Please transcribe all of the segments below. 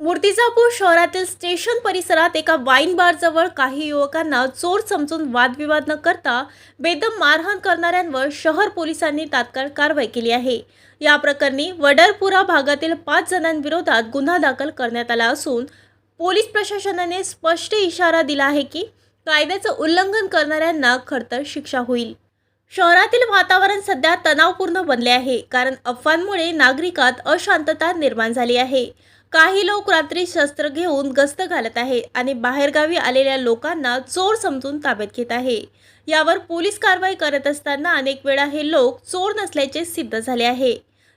मूर्तिजापूर शहरातील स्टेशन परिसरात एका वाईन बारजवळ काही युवकांना चोर समजून वादविवाद न करता बेदम मारहाण करणाऱ्यांवर शहर पोलिसांनी तात्काळ कारवाई केली आहे. या प्रकरणी वडरपुरा भागातील पाच जणांविरोधात गुन्हा दाखल करण्यात आला असून पोलीस प्रशासनाने स्पष्ट इशारा दिला आहे की कायद्याचं उल्लंघन करणाऱ्यांना खडतर शिक्षा होईल. शहरातील वातावरण सध्या तणावपूर्ण बनले आहे कारण अफवांमुळे नागरिकात अशांतता निर्माण झाली आहे. काही लोक रात्री शस्त्र घेऊन गस्त घालत आहे आणि बाहेरगावी आलेल्या लोकांना चोर समजून ताब्यात घेत आहे. यावर पोलीस कारवाई करत असताना अनेक वेळा हे लोक चोर नसल्याचे सिद्ध झाले आहे.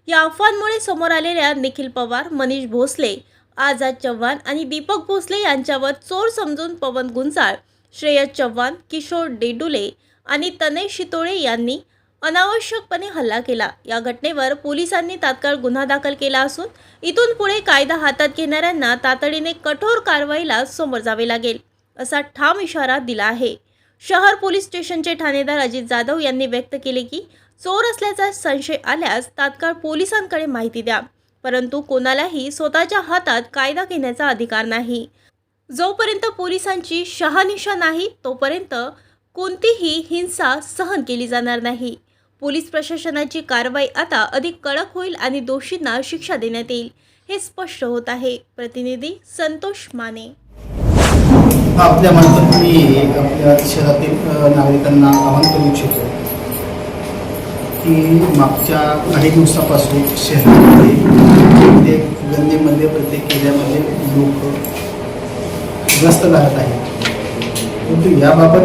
या अफवांमुळे समोर आलेल्या निखिल पवार मनीष भोसले आझाद चव्हाण आणि दीपक भोसले यांच्यावर चोर समजून पवन गुंजाळ श्रेयस चव्हाण किशोर डेडुले आणि तनय शितोळे यांनी अनावश्यकपणे हल्ला केला. या घटनेवर पोलिसांनी तात्काळ गुन्हा दाखल केला असून इथून पुढे कायदा हातात घेणाऱ्यांना तातडीने कठोर कारवाईला समोर जावे लागेल असा ठाम इशारा दिला आहे. शहर पोलीस स्टेशनचे ठाणेदार अजित जाधव यांनी व्यक्त केले की चोर असल्याचा संशय आल्यास तात्काळ पोलिसांकडे माहिती द्या परंतु कोणालाही स्वतःच्या हातात कायदा घेण्याचा अधिकार नाही. जोपर्यंत पोलिसांची शहानिशा नाही तोपर्यंत कोणतीही हिंसा सहन केली जाणार नाही. पोलीस प्रशासनाची कारवाई आता अधिक कडक होईल आणि दोषींना शिक्षा देण्यात येईल हे स्पष्ट होत आहे. प्रतिनिधी संतोष माने. आपल्या मार्फत मी आपल्या शहरातील नागरिकांना आवाहन करू इच्छितो की मागच्या काही दिवसापासून शहरामध्ये प्रत्येक गल्लीमध्ये प्रत्येक एरियामध्ये लोक ग्रस्त राहत आहेत. परंतु याबाबत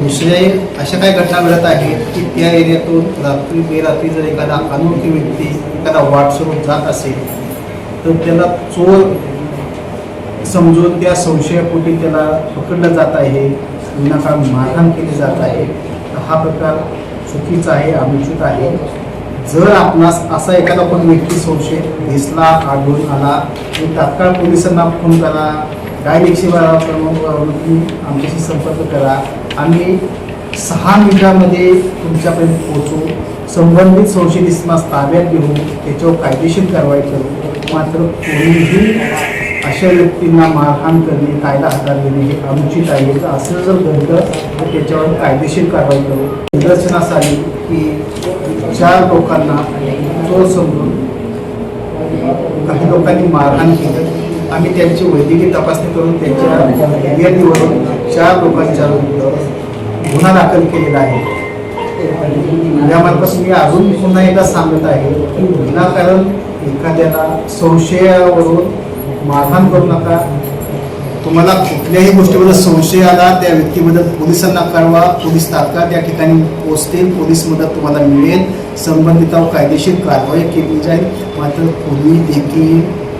दुसऱ्या अशा काही घटना घडत आहेत की त्या एरियातून रात्री बेरात्री जर एखादा अनोळखी व्यक्ती एखादा वाट सोडून जात असेल तर त्याला चोर समजून त्या संशयापोटी त्याला पकडलं जात आहे विनाकारण मारहाण केली जात आहे. तर हा प्रकार चुकीचा आहे अनुचित आहे. जर आपणास असा एखादा पण व्यक्ती संशय दिसला आढळून आला तर तात्काळ पोलिसांना फोन करा. डायल सेवा बारा आमच्याशी संपर्क करा. आम्ही सहा मिनिटामध्ये तुमच्यापर्यंत पोहोचू. संबंधित संशयित इसमास ताब्यात घेऊन त्याच्यावर कायदेशीर कारवाई करू. मात्र कोणीही अशा व्यक्तींना मारहाण करणे कायदा हातात घेणे हे अनुचित आहे. तर असं जर घडलं तर त्याच्यावर कायदेशीर कारवाई करू. निदर्शनास आली की चार लोकांना चोर समजून काही लोकांनी मारहाण केलं. आम्ही त्यांची वैद्यकीय तपासणी करून त्यांच्या निवडून चार लोकांच्या गुन्हा दाखल केलेला आहे. यामार्फत मी अजून पुन्हा एकदा सांगत आहे की विनाकारण एखाद्याला संशयावरून मारहाण करू नका. तुम्हाला कुठल्याही गोष्टीबद्दल संशय आला त्या व्यक्तीबद्दल पोलिसांना कळवा. पोलीस तात्काळ त्या ठिकाणी पोचतील पोलीस मदत तुम्हाला मिळेल. संबंधितावर कायदेशीर कारवाई केली जाईल. मात्र पूर्वी देखील